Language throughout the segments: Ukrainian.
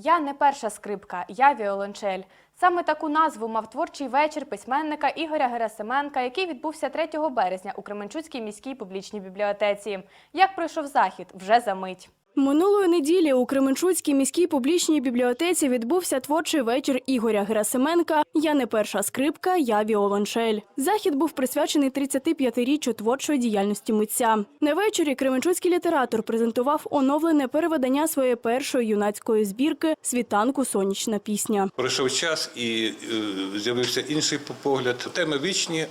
Я не перша скрипка, я віолончель. Саме таку назву мав творчий вечір письменника Ігоря Герасименка, який відбувся 3 березня у Кременчуцькій міській публічній бібліотеці. Як пройшов захід, вже за мить. Минулої неділі у Кременчуцькій міській публічній бібліотеці відбувся творчий вечір Ігоря Герасименка Я не перша скрипка, я віолончель. Захід був присвячений 35-річчю творчої діяльності митця. На вечорі Кременчуцький літератор презентував оновлене переведення своєї першої юнацької збірки Світанку сонячна пісня. Пройшов час і е, з'явився інший погляд. Теми вічні,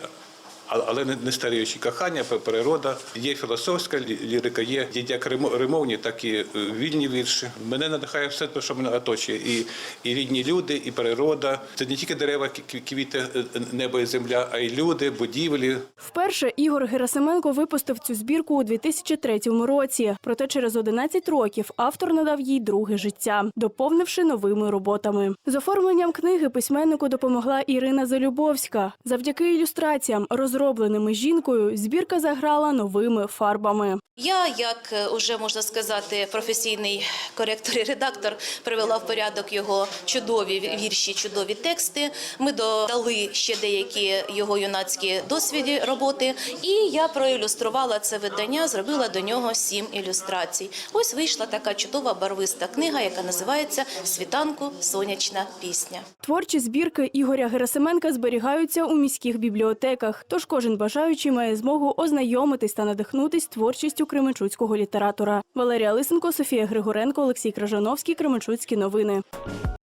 але не старіючі. Кохання, природа. Є філософська лі- лірика, є як римо- римовні, так і е, вільні вірші. Мене надихає все те, що мене оточує. І, і рідні люди, і природа. Це не тільки дерева, кві- квіти, е, небо і земля, а й люди, будівлі. Вперше Ігор Герасименко випустив цю збірку у 2003 році. Проте через 11 років автор надав їй друге життя, доповнивши новими роботами. З оформленням книги письменнику допомогла Ірина Залюбовська. Завдяки ілюстраціям, розробленими жінкою, збірка заграла новими фарбами. Я, як е, уже можна сказати, професійний коректор і редактор, привела в порядок його чудові вірші, чудові тексти. Ми додали ще деякі його юнацькі досвіди роботи, і я проілюструвала це видання, зробила до нього сім ілюстрацій. Ось вийшла така чудова барвиста книга, яка називається Світанку сонячна пісня. Творчі збірки Ігоря Герасименка зберігаються у міських бібліотеках. Тож кожен бажаючий має змогу ознайомитись та надихнутись творчістю кременчуцького літератора. Валерія Лисенко, Софія Григоренко, Олексій Кражановський. Кременчуцькі новини.